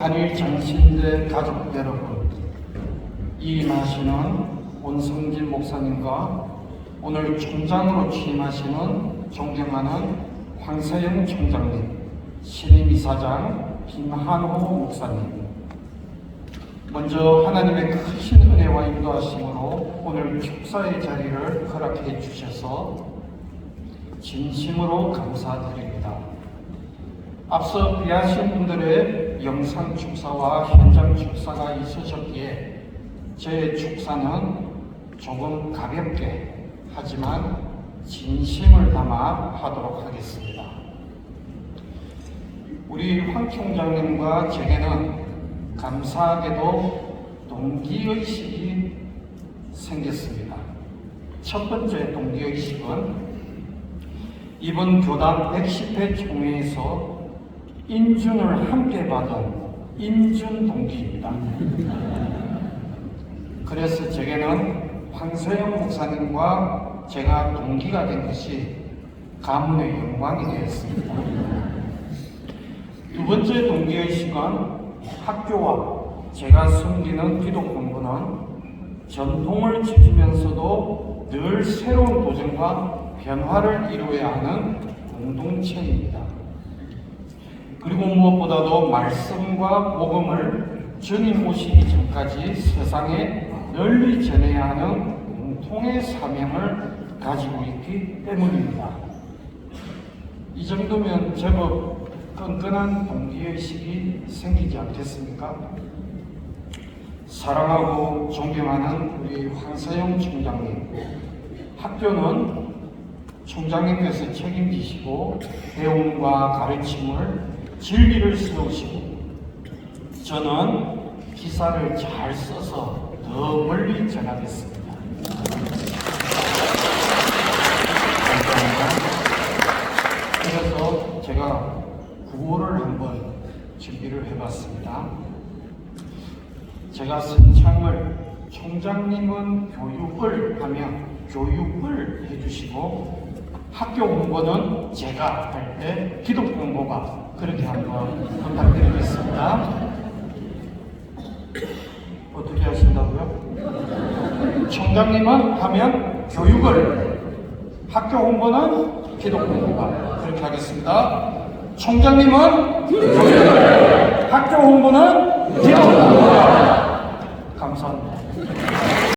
한일 장신대 가족 여러분, 이임하시는 원성길 목사님과 오늘 총장으로 취임하시는 존경하는 황세영 총장님, 신임 이사장 김한호 목사님, 먼저 하나님의 크신 은혜와 인도하심으로 오늘 축사의 자리를 허락해 주셔서 진심으로 감사드립니다. 앞서 귀하신 분들의 영상 축사와 현장 축사가 있으셨기에 제 축사는 조금 가볍게 하지만 진심을 담아 하도록 하겠습니다. 우리 황 총장님과 제게는 감사하게도 동기의식이 생겼습니다. 첫 번째 동기의식은 이번 교단 110회 총회에서 인준을 함께 받은 인준 동기입니다. 그래서 제게는 황세영 목사님과 제가 동기가 된 것이 가문의 영광이 되었습니다. 두 번째 동기의식은 학교와 제가 섬기는 기독 공부는 전통을 지키면서도 늘 새로운 도전과 변화를 이루어야 하는 공동체입니다. 그리고 무엇보다도 말씀과 복음을 주님 오시기 전까지 세상에 널리 전해야 하는 공통의 사명을 가지고 있기 때문입니다. 이 정도면 제법 끈끈한 동기의식이 생기지 않겠습니까? 사랑하고 존경하는 우리 황세영 총장님, 학교는 총장님께서 책임지시고 배움과 가르침을 진리를 세우시고 저는 기사를 잘 써서 더 멀리 전하겠습니다. 그래서 제가 구호를 한번 준비를 해봤습니다. 제가 선창을 총장님은 교육을 하면 교육을 해주시고 학교 홍보는 제가 할 때 기독 홍보가 그렇게 한번 부탁드리겠습니다. 어떻게 하신다고요? 총장님은 하면 교육을 학교 홍보는 기독 홍보가 그렇게 하겠습니다. 총장님은 교육을 학교 홍보는 기독 홍보가 감사합니다.